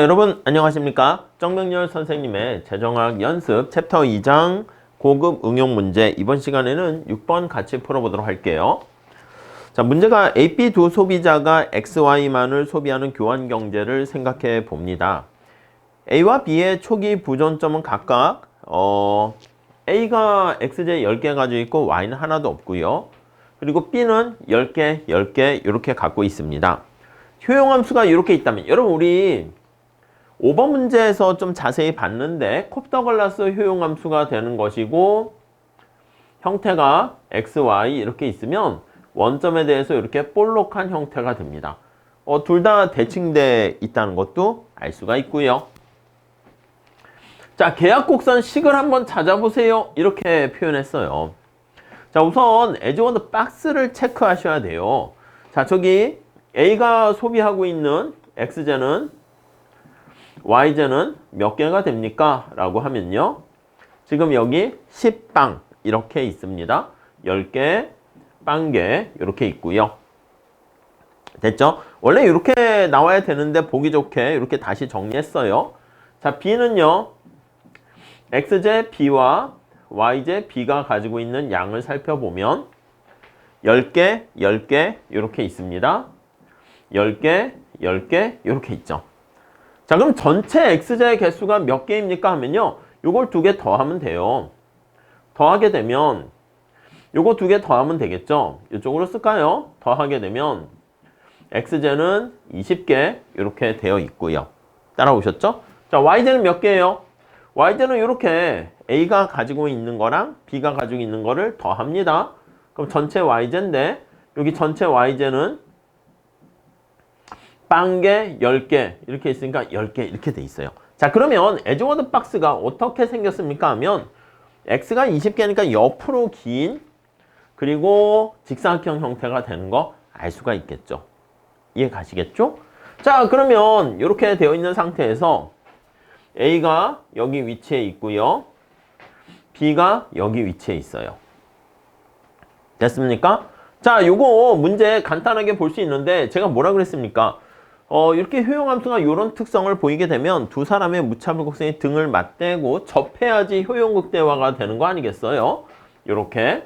여러분 안녕하십니까? 정명렬 선생님의 재정학 연습 챕터 2장 고급 응용 문제. 이번 시간에는 6번 같이 풀어보도록 할게요. 자 문제가 AP 두 소비자가 XY만을 소비하는 교환 경제를 생각해 봅니다. A와 B의 초기 부존점은 각각 어, A가 XJ 10개 가지고 있고 Y는 하나도 없고요. 그리고 B는 10개, 10개 이렇게 갖고 있습니다. 효용함수가 이렇게 있다면 여러분 우리 5번 문제에서 좀 자세히 봤는데 콥더글라스 효용함수가 되는 것이고 형태가 x, y 이렇게 있으면 원점에 대해서 이렇게 볼록한 형태가 됩니다. 어, 둘 다 대칭돼 있다는 것도 알 수가 있고요. 자, 계약곡선 식을 한번 찾아보세요. 이렇게 표현했어요. 자, 우선 에즈워드 박스를 체크하셔야 돼요. 자, 저기 A가 소비하고 있는 X제는 Y제는 몇 개가 됩니까? 라고 하면요. 지금 여기 10빵 이렇게 있습니다. 10개, 빵개 이렇게 있고요. 됐죠? 원래 이렇게 나와야 되는데 보기 좋게 이렇게 다시 정리했어요. 자, B는요. X제 B와 Y제 B가 가지고 있는 양을 살펴보면 10개, 10개 이렇게 있습니다. 10개, 10개 이렇게 있죠. 자 그럼 전체 x제의 개수가 몇 개입니까 하면요. 요걸 두 개 더하면 돼요. 더하게 되면 요거 두 개 더하면 되겠죠. 이쪽으로 쓸까요? 더하게 되면 x제는 20개 이렇게 되어 있고요. 따라오셨죠? 자 y제는 몇 개예요? y제는 이렇게 a가 가지고 있는 거랑 b가 가지고 있는 거를 더합니다. 그럼 전체 y제인데 여기 전체 y제는 빵개 10개 이렇게 있으니까 10개 이렇게 돼 있어요. 자 그러면 에즈워드 박스가 어떻게 생겼습니까 하면 x가 20개니까 옆으로 긴 그리고 직사각형 형태가 되는 거 알 수가 있겠죠. 이해 가시겠죠? 자 그러면 이렇게 되어 있는 상태에서 a가 여기 위치에 있고요. b가 여기 위치에 있어요. 됐습니까? 자 요거 문제 간단하게 볼 수 있는데 제가 뭐라 그랬습니까? 어, 이렇게 효용함수가 이런 특성을 보이게 되면 두 사람의 무차별 곡선이 등을 맞대고 접해야지 효용극대화가 되는 거 아니겠어요? 이렇게.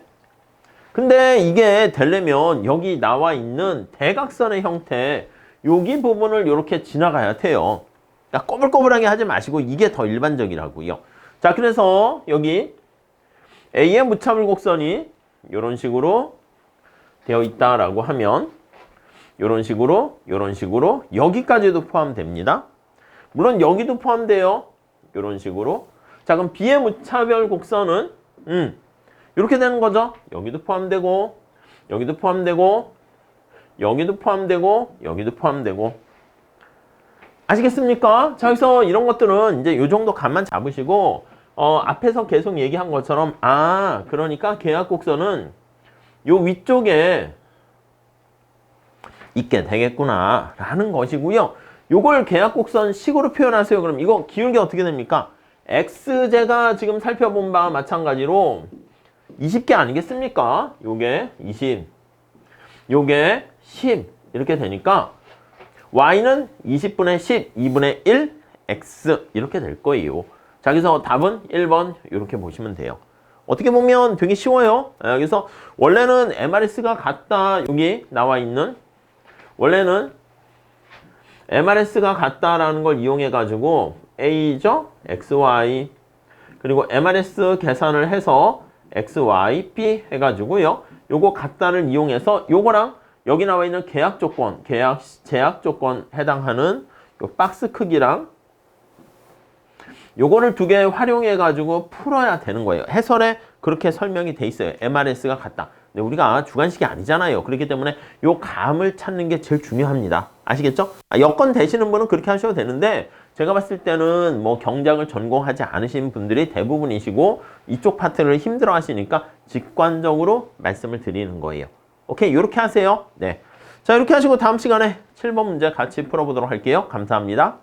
근데 이게 되려면 여기 나와 있는 대각선의 형태 여기 부분을 이렇게 지나가야 돼요. 그러니까 꼬불꼬불하게 하지 마시고 이게 더 일반적이라고요. 자, 그래서 여기 A의 무차별 곡선이 이런 식으로 되어 있다라고 하면 이런 식으로 이런 식으로 여기까지도 포함됩니다. 물론 여기도 포함돼요. 이런 식으로. 자 그럼 B의 무차별 곡선은 음, 이렇게 되는 거죠. 여기도 포함되고 여기도 포함되고 여기도 포함되고 여기도 포함되고 아시겠습니까? 자 여기서 이런 것들은 이제 이 정도 감만 잡으시고 어, 앞에서 계속 얘기한 것처럼 아 그러니까 계약 곡선은 요 위쪽에 있게 되겠구나 라는 것이고요. 요걸 계약곡선 식으로 표현하세요. 그럼 이거 기울기 어떻게 됩니까? x제가 지금 살펴본 바와 마찬가지로 20개 아니겠습니까? 요게 20, 요게 10 이렇게 되니까 y는 20분의 10, 2분의 1, x 이렇게 될 거예요. 자, 그래서 답은 1번 이렇게 보시면 돼요. 어떻게 보면 되게 쉬워요. 여기서 원래는 MRS가 같다 여기 나와 있는 원래는 MRS가 같다라는 걸 이용해 가지고 A죠? XY 그리고 MRS 계산을 해서 XYB 해가지고요. 요거 같다를 이용해서 요거랑 여기 나와 있는 계약 조건, 계약 제약 조건 해당하는 요 박스 크기랑 요거를 두 개 활용해 가지고 풀어야 되는 거예요. 해설에 그렇게 설명이 돼 있어요. MRS가 같다. 근데 우리가 주관식이 아니잖아요. 그렇기 때문에 요 감을 찾는 게 제일 중요합니다. 아시겠죠? 아, 여건 되시는 분은 그렇게 하셔도 되는데 제가 봤을 때는 뭐 경작을 전공하지 않으신 분들이 대부분이시고 이쪽 파트를 힘들어 하시니까 직관적으로 말씀을 드리는 거예요. 오케이, 이렇게 하세요. 네. 자, 이렇게 하시고 다음 시간에 7번 문제 같이 풀어보도록 할게요. 감사합니다.